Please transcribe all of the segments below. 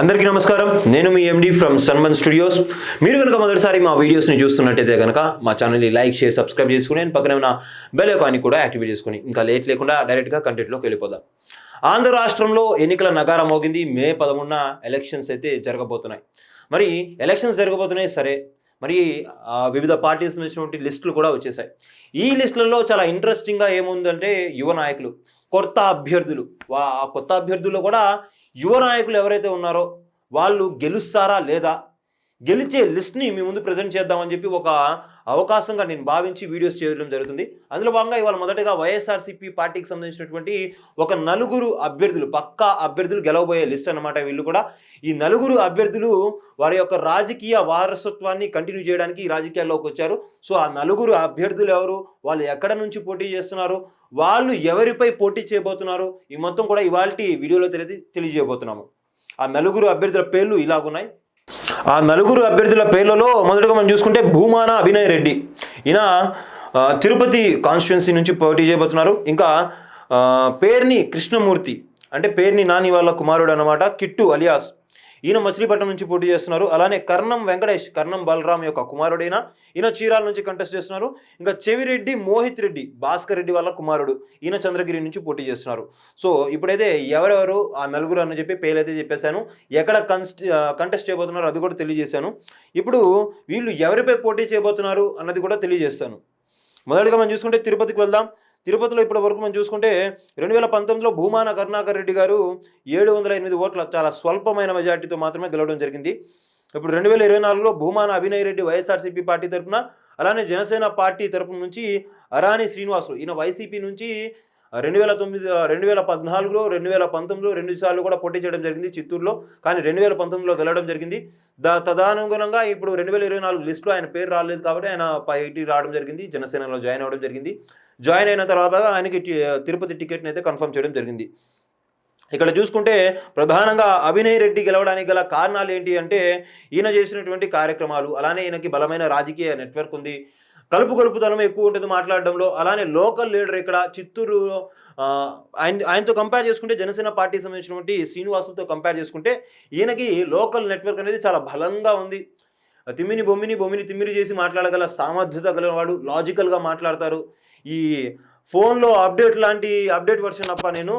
అందరికీ నమస్కారం. నేను మీ ఎండి ఫ్రమ్ సన్మన్ స్టూడియోస్ మీరు కనుక మొదటిసారి మా వీడియోస్ని చూస్తున్నట్టయితే కనుక మా ఛానల్ని లైక్ చేసి సబ్స్క్రైబ్ చేసుకుని అండ్ పక్కనే ఉన్న బెల్ ఐకాన్ని కూడా యాక్టివేట్ చేసుకుని ఇంకా లేట్ లేకుండా డైరెక్ట్గా కంటెంట్లోకి వెళ్ళిపోదాం. ఆంధ్ర రాష్ట్రంలో ఎన్నికల నగారం మోగింది. మే పదమూడున ఎలక్షన్స్ అయితే జరగబోతున్నాయి. మరి ఎలక్షన్స్ జరగబోతున్నాయి సరే. మరి వివిధ పార్టీస్ వచ్చినటువంటి లిస్టులు కూడా వచ్చేసాయి. ఈ లిస్టులలో చాలా ఇంట్రెస్టింగ్గా ఏముందంటే యువ నాయకులు. కొత్త అభ్యర్థులు. వా ఆ కొత్త అభ్యర్థుల్లో కూడా యువ నాయకులు ఎవరైతే ఉన్నారో వాళ్ళు గెలుస్తారా లేదా? గెలిచే లిస్ట్ని మీ ముందు ప్రజెంట్ చేద్దామని చెప్పి ఒక అవకాశంగా నేను భావించి వీడియోస్ చేయడం జరుగుతుంది. అందులో భాగంగా ఇవాళ మొదటగా వైఎస్ఆర్సీపీ పార్టీకి సంబంధించినటువంటి ఒక నలుగురు అభ్యర్థులు పక్కా అభ్యర్థులు గెలవబోయే లిస్ట్ అన్నమాట వీళ్ళు కూడా. ఈ నలుగురు అభ్యర్థులు వారి యొక్క రాజకీయ వారసత్వాన్ని కంటిన్యూ చేయడానికి ఈ రాజకీయాల్లోకి వచ్చారు. సో ఆ నలుగురు అభ్యర్థులు ఎవరు? వాళ్ళు ఎక్కడ నుంచి పోటీ చేస్తున్నారు? వాళ్ళు ఎవరిపై పోటీ చేయబోతున్నారు? ఈ మొత్తం కూడా ఇవాళ వీడియోలో తెలియ తెలియజేయబోతున్నాము. ఆ నలుగురు అభ్యర్థుల పేర్లు ఇలాగున్నాయి. ఆ నలుగురు అభ్యర్థుల పేర్లలో మొదటగా మనం చూసుకుంటే భూమాన అభినయ్ రెడ్డి. ఈయన తిరుపతి కాన్స్టిట్యున్సీ నుంచి పోటీ చేయబోతున్నారు. ఇంకా పేర్ని కృష్ణమూర్తి అంటే పేర్ని నాని వాళ్ళ కుమారుడు అనమాట కిట్టు అలియాస్. ఈయన మచిలీపట్నం నుంచి పోటీ చేస్తున్నారు. అలానే కర్ణం వెంకటేష్ కర్ణం బలరాం యొక్క కుమారుడైన ఈయన చీరాల నుంచి కంటెస్ట్ చేస్తున్నారు. ఇంకా చెవిరెడ్డి మోహిత్ రెడ్డి భాస్కర్ రెడ్డి వాళ్ళ కుమారుడు ఈయన చంద్రగిరి నుంచి పోటీ చేస్తున్నారు. సో ఇప్పుడైతే ఎవరెవరు ఆ నలుగురు అని చెప్పి పేర్లైతే చెప్పేశాను. ఎక్కడ కన్స్ట్ కంటెస్ట్ చేయబోతున్నారు అది కూడా తెలియజేశాను. ఇప్పుడు వీళ్ళు ఎవరిపై పోటీ చేయబోతున్నారు అన్నది కూడా తెలియజేస్తాను. మొదటిగా మనం చూసుకుంటే తిరుపతికి వెళ్దాం. తిరుపతిలో ఇప్పటి వరకు మనం చూసుకుంటే రెండు వేల పంతొమ్మిదిలో భూమాన కరుణాకర్ రెడ్డి గారు ఏడు వందల ఎనిమిది ఓట్ల చాలా స్వల్పమైన మెజార్టీతో మాత్రమే గెలవడం జరిగింది. ఇప్పుడు రెండు వేల ఇరవై నాలుగులో భూమాన అభినయ్ రెడ్డి వైఎస్ఆర్సీపీ పార్టీ తరపున అలానే జనసేన పార్టీ తరపు నుంచి అరాని శ్రీనివాసులు ఈయన వైసీపీ నుంచి రెండు వేల తొమ్మిది రెండు వేల పద్నాలుగులో రెండు వేల పంతొమ్మిదిలో రెండు సార్లు కూడా పోటీ చేయడం జరిగింది చిత్తూరులో. కానీ రెండు వేల పంతొమ్మిదిలో గెలవడం జరిగింది. దా తదనుగుణంగా ఇప్పుడు రెండు వేల ఇరవై నాలుగు లిస్టులో ఆయన పేరు రాలేదు కాబట్టి ఆయన పైకి రావడం జరిగింది. జనసేనలో జాయిన్ అవ్వడం జరిగింది. జాయిన్ అయిన తర్వాత ఆయనకి తిరుపతి టికెట్ని అయితే కన్ఫర్మ్ చేయడం జరిగింది. ఇక్కడ చూసుకుంటే ప్రధానంగా అభినయ్ రెడ్డి గెలవడానికి గల కారణాలు ఏంటి అంటే ఈయన చేసినటువంటి కార్యక్రమాలు అలానే ఈయనకి బలమైన రాజకీయ నెట్వర్క్ ఉంది. కలుపు కలుపుతనం ఎక్కువ ఉంటుంది మాట్లాడడంలో. అలానే లోకల్ లీడర్ ఇక్కడ చిత్తూరు ఆయన ఆయనతో కంపేర్ చేసుకుంటే జనసేన పార్టీకి సంబంధించినటువంటి శ్రీనివాసులతో కంపేర్ చేసుకుంటే ఈయనకి లోకల్ నెట్వర్క్ అనేది చాలా బలంగా ఉంది. తిమ్మిని బొమ్మిని బొమ్మిని తిమ్మిరి చేసి మాట్లాడగల సామర్థ్యత గలవాడు లాజికల్గా మాట్లాడతారు. ఈ ఫోన్లో అప్డేట్ లాంటి అప్డేట్ వర్షన్ అప్ప నేను.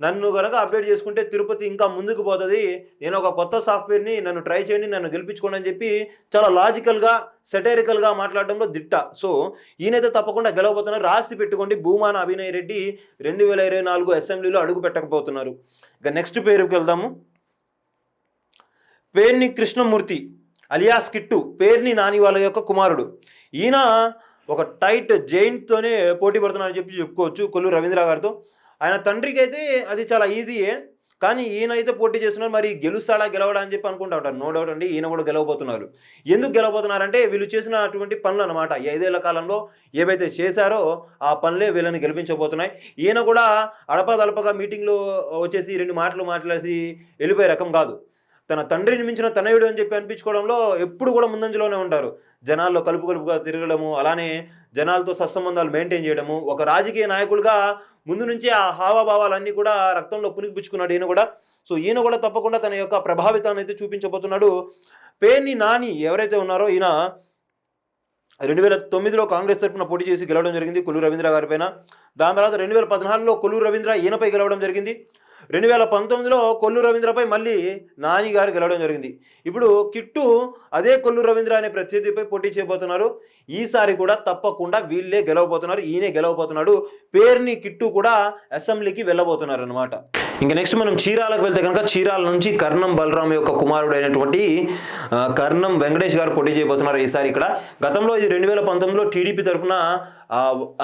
నన్ను కనుక అప్డేట్ చేసుకుంటే తిరుపతి ఇంకా ముందుకు పోతుంది. నేను ఒక కొత్త సాఫ్ట్వేర్ని నన్ను ట్రై చేయండి నన్ను గెలిపించుకోండి అని చెప్పి చాలా లాజికల్గా సెటైరికల్గా మాట్లాడడంలో దిట్ట. సో ఈయనైతే తప్పకుండా గెలవబోతున్నారు. రాసి పెట్టుకోండి. భూమాన అభినయ్ రెడ్డి రెండు వేల ఇరవై నాలుగు అసెంబ్లీలో అడుగు పెట్టకపోతున్నారు. ఇక నెక్స్ట్ పేరుకి వెళ్దాము. పేర్ని కృష్ణమూర్తి అలియాస్ కిట్టు. పేర్ని నాని వాళ్ళ యొక్క కుమారుడు. ఈయన ఒక టైట్ జైంట్తోనే పోటీ పడుతున్నారని చెప్పి చెప్పుకోవచ్చు కొల్లు రవీంద్ర గారితో. ఆయన తండ్రికి అయితే అది చాలా ఈజీయే కానీ ఈయన అయితే పోటీ చేస్తున్నారు. మరి గెలుస్తాడా గెలవడా అని చెప్పి అనుకుంటా ఉంటారు. నో డౌట్ అండి ఈయన కూడా గెలవబోతున్నారు. ఎందుకు గెలవబోతున్నారంటే వీళ్ళు చేసిన అటువంటి పనులు అనమాట ఐదేళ్ళ కాలంలో ఏవైతే చేశారో ఆ పనులే వీళ్ళని గెలిపించబోతున్నాయి. ఈయన కూడా అడపదడపగా మీటింగ్లో వచ్చేసి రెండు మాటలు మాట్లాడేసి వెళ్ళిపోయే రకం కాదు. తన తండ్రిని మించిన తనయుడు అని చెప్పి అనిపించుకోవడంలో ఎప్పుడు కూడా ముందంజలోనే ఉంటారు. జనాల్లో కలుపు కలుపుగా తిరగడము అలానే జనాలతో సత్సంబంధాలు మెయింటైన్ చేయడము ఒక రాజకీయ నాయకుడిగా ముందు నుంచి ఆ హావభావాలన్నీ కూడా రక్తంలో పునికిపుచ్చుకున్నాడు ఈయన కూడా. సో ఈయన కూడా తప్పకుండా తన యొక్క ప్రభావితాన్ని అయితే చూపించబోతున్నాడు. పేర్ని నాని ఎవరైతే ఉన్నారో ఈయన రెండు వేల తొమ్మిదిలో కాంగ్రెస్ తరపున పోటీ చేసి గెలవడం జరిగింది కొల్లు రవీంద్ర గారి పైన. దాని తర్వాత రెండు వేల పద్నాలుగులో కొల్లు రవీంద్ర ఈయనపై గెలవడం జరిగింది. రెండు వేల పంతొమ్మిదిలో కొల్లు రవీంద్రపై మళ్ళీ నాని గారు గెలవడం జరిగింది. ఇప్పుడు కిట్టు అదే కొల్లు రవీంద్ర అనే ప్రత్యర్థిపై పోటీ చేయబోతున్నారు. ఈసారి కూడా తప్పకుండా వీళ్ళే గెలవబోతున్నారు ఈయనే గెలవబోతున్నాడు. పేరుని కిట్టు కూడా అసెంబ్లీకి వెళ్ళబోతున్నారు అనమాట ఇంకా నెక్స్ట్ మనం చీరాలకు వెళ్తే కనుక చీరాల నుంచి కర్ణం బలరాం యొక్క కుమారుడు అయినటువంటి కర్ణం వెంకటేష్ గారు పోటీ చేయబోతున్నారు ఈసారి ఇక్కడ. గతంలో ఇది రెండు వేల పంతొమ్మిదిలో టీడీపీ తరఫున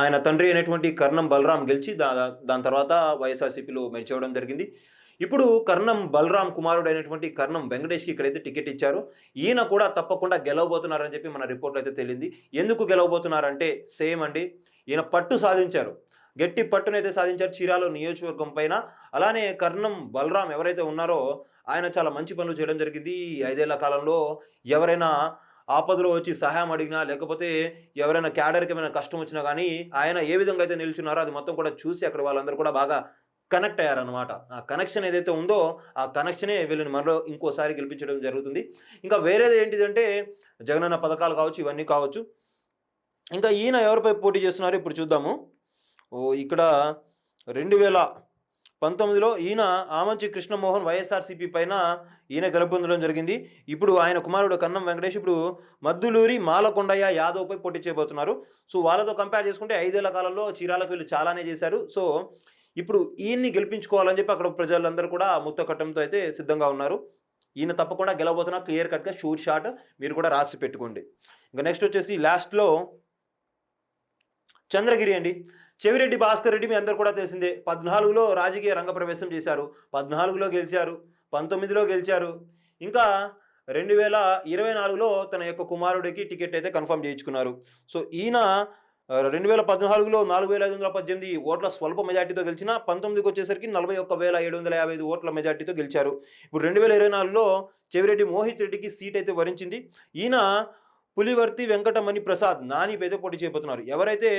ఆయన తండ్రి అయినటువంటి కర్ణం బలరాం గెలిచి దా దాని తర్వాత వైఎస్ఆర్సీపీలో మెరిచేయడం జరిగింది. ఇప్పుడు కర్ణం బలరాం కుమారుడు అయినటువంటి కర్ణం వెంకటేష్కి ఇక్కడైతే టికెట్ ఇచ్చారు. ఈయన కూడా తప్పకుండా గెలవబోతున్నారని చెప్పి మన రిపోర్ట్లో అయితే తెలియంది ఎందుకు గెలవబోతున్నారంటే సేమ్ అండి ఈయన పట్టు సాధించారు. గట్టి పట్టునైతే సాధించారు చీరాలో నియోజకవర్గం పైన. అలానే కర్ణం బలరాం ఎవరైతే ఉన్నారో ఆయన చాలా మంచి పనులు చేయడం జరిగింది. ఐదేళ్ళ కాలంలో ఎవరైనా ఆపదలో వచ్చి సహాయం అడిగినా లేకపోతే ఎవరైనా క్యాడర్కి ఏమైనా కష్టం వచ్చినా కానీ ఆయన ఏ విధంగా అయితే నిల్చున్నారో అది మొత్తం కూడా చూసి అక్కడ వాళ్ళందరూ కూడా బాగా కనెక్ట్ అయ్యారనమాట ఆ కనెక్షన్ ఏదైతే ఉందో ఆ కనెక్షనే వీళ్ళని మరో ఇంకోసారి గెలిపించడం జరుగుతుంది. ఇంకా వేరేది ఏంటిదంటే జగనన్న పథకాలు కావచ్చు ఇవన్నీ కావచ్చు. ఇంకా ఈయన ఎవరిపై పోటీ చేస్తున్నారో ఇప్పుడు చూద్దాము. ఓ ఇక్కడ రెండు వేల పంతొమ్మిదిలో ఈయన ఆమంచి కృష్ణమోహన్ వైఎస్ఆర్సీపీ పైన ఈయన గెలుపొందడం జరిగింది. ఇప్పుడు ఆయన కుమారుడు కన్నం వెంకటేష్ ఇప్పుడు మద్దులూరి మాలకొండయ్య యాదవ్పై పోటీ చేయబోతున్నారు. సో వాళ్ళతో కంపేర్ చేసుకుంటే ఐదేళ్ళ కాలంలో చీరాలకు వీళ్ళు చాలానే చేశారు. సో ఇప్పుడు ఈయన్ని గెలిపించుకోవాలని చెప్పి అక్కడ ప్రజలందరూ కూడా ముత్తకట్టంతో అయితే సిద్ధంగా ఉన్నారు. ఈయన తప్పకుండా గెలవబోతున్నా క్లియర్ కట్గా షూట్ షాట్ మీరు కూడా రాసి పెట్టుకోండి. ఇంకా నెక్స్ట్ వచ్చేసి లాస్ట్లో చంద్రగిరి అండి. చెవిరెడ్డి భాస్కర్ రెడ్డి మీ అందరు కూడా తెలిసిందే. పద్నాలుగులో రాజకీయ రంగ ప్రవేశం చేశారు. పద్నాలుగులో గెలిచారు. పంతొమ్మిదిలో గెలిచారు. ఇంకా రెండు వేల ఇరవై నాలుగులో తన యొక్క కుమారుడికి టికెట్ అయితే కన్ఫర్మ్ చేయించుకున్నారు. సో ఈయన రెండు వేల పద్నాలుగులో నాలుగు వేల ఐదు వందల పద్దెనిమిది ఓట్ల స్వల్ప మెజార్టీతో గెలిచిన పంతొమ్మిదికి వచ్చేసరికి నలభై ఒక్క వేల ఏడు వందల యాభై ఐదు ఓట్ల మెజార్టీతో గెలిచారు. ఇప్పుడు రెండు వేల ఇరవై నాలుగులో చెవిరెడ్డి మోహిత్ రెడ్డికి సీట్ అయితే వరించింది. ఈయన పులివర్తి వెంకటమణి ప్రసాద్ నాని పేద పోటీ చేయబోతున్నారు ఎవరైతే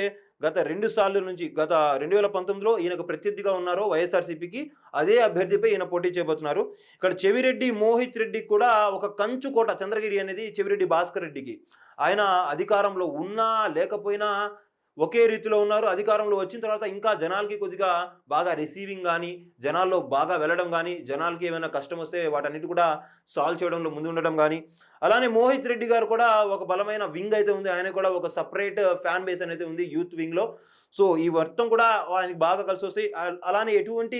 గత రెండు సార్లు నుంచి గత రెండు వేల పంతొమ్మిదిలో ఈయనకు ప్రత్యర్థిగా ఉన్నారో వైఎస్ఆర్సీపీకి అదే అభ్యర్థిపై ఈయన పోటీ చేయబోతున్నారు ఇక్కడ చెవిరెడ్డి మోహిత్ రెడ్డి కూడా ఒక కంచు కోట చంద్రగిరి అనేది చెవిరెడ్డి భాస్కర్ రెడ్డికి. ఆయన అధికారంలో ఉన్నా లేకపోయినా ఒకే రీతిలో ఉన్నారు. అధికారంలో వచ్చిన తర్వాత ఇంకా జనాలకి కొద్దిగా బాగా రిసీవింగ్ కానీ జనాల్లో బాగా వెళ్ళడం కానీ జనాలకి ఏమైనా కష్టం వస్తే వాటన్నిటి కూడా సాల్వ్ చేయడంలో ముందు ఉండడం కానీ అలానే మోహిత్ రెడ్డి గారు కూడా ఒక బలమైన వింగ్ అయితే ఉంది. ఆయన కూడా ఒక సపరేట్ ఫ్యాన్ బేస్ అనేది ఉంది యూత్ వింగ్లో సో ఈ వర్తం కూడా ఆయనకి బాగా కలిసి వస్తాయి. అలానే ఎటువంటి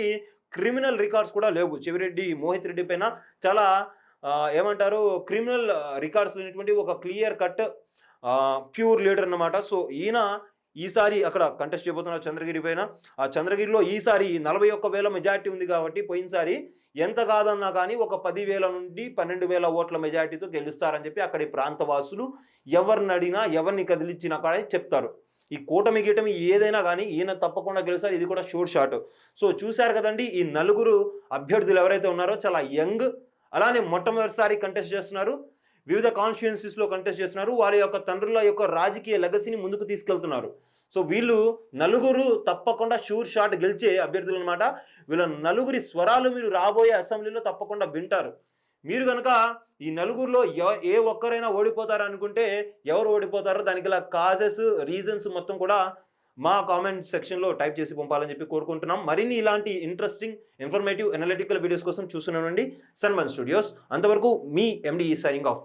క్రిమినల్ రికార్డ్స్ కూడా లేవు. చెవిరెడ్డి మోహిత్ రెడ్డి పైన చాలా ఏమంటారు క్రిమినల్ రికార్డ్స్ లేనటువంటి ఒక క్లియర్ కట్ ప్యూర్ లీడర్ అన్నమాట. సో ఈయన ఈసారి అక్కడ కంటెస్ట్ చేయబోతున్నారు చంద్రగిరి పైన ఆ చంద్రగిరిలో ఈసారి నలభై ఒక్క వేల మెజార్టీ ఉంది కాబట్టి పోయినసారి ఎంత కాదన్నా కానీ ఒక పదివేల నుండి పన్నెండు వేల ఓట్ల మెజార్టీతో గెలుస్తారని చెప్పి అక్కడి ప్రాంతవాసులు ఎవరిని అడిగినా ఎవరిని కదిలించినా కానీ చెప్తారు. ఈ కూటమి గీటమి ఏదైనా కానీ ఈయన తప్పకుండా గెలుస్తారు. ఇది కూడా షూర్ షాట్. సో చూశారు కదండి ఈ నలుగురు అభ్యర్థులు ఎవరైతే ఉన్నారో చాలా యంగ్ అలానే మొట్టమొదటిసారి కంటెస్ట్ చేస్తున్నారు. వివిధ కాన్స్టిట్యున్సీస్లో కంటెస్ట్ చేస్తున్నారు. వారి యొక్క తండ్రుల యొక్క రాజకీయ లెగసీని ముందుకు తీసుకెళ్తున్నారు. సో వీళ్ళు నలుగురు తప్పకుండా షూర్ షాట్ గెలిచే అభ్యర్థులు అనమాట వీళ్ళ నలుగురి స్వరాలు మీరు రాబోయే అసెంబ్లీలో తప్పకుండా వింటారు. మీరు కనుక ఈ నలుగురిలో ఏ ఒక్కరైనా ఓడిపోతారు అనుకుంటే ఎవరు ఓడిపోతారో? దానికి గల కాజెస్ రీజన్స్ మొత్తం కూడా మా కామెంట్ సెక్షన్లో టైప్ చేసి పంపాలని చెప్పి కోరుకుంటున్నాం. మరిన్ని ఇలాంటి ఇంట్రెస్టింగ్ ఇన్ఫర్మేటివ్ ఎనలిటికల్ వీడియోస్ కోసం చూస్తున్నానండి సన్మన్ స్టూడియోస్ అంతవరకు మీ ఎండి సైనింగ్ ఆఫ్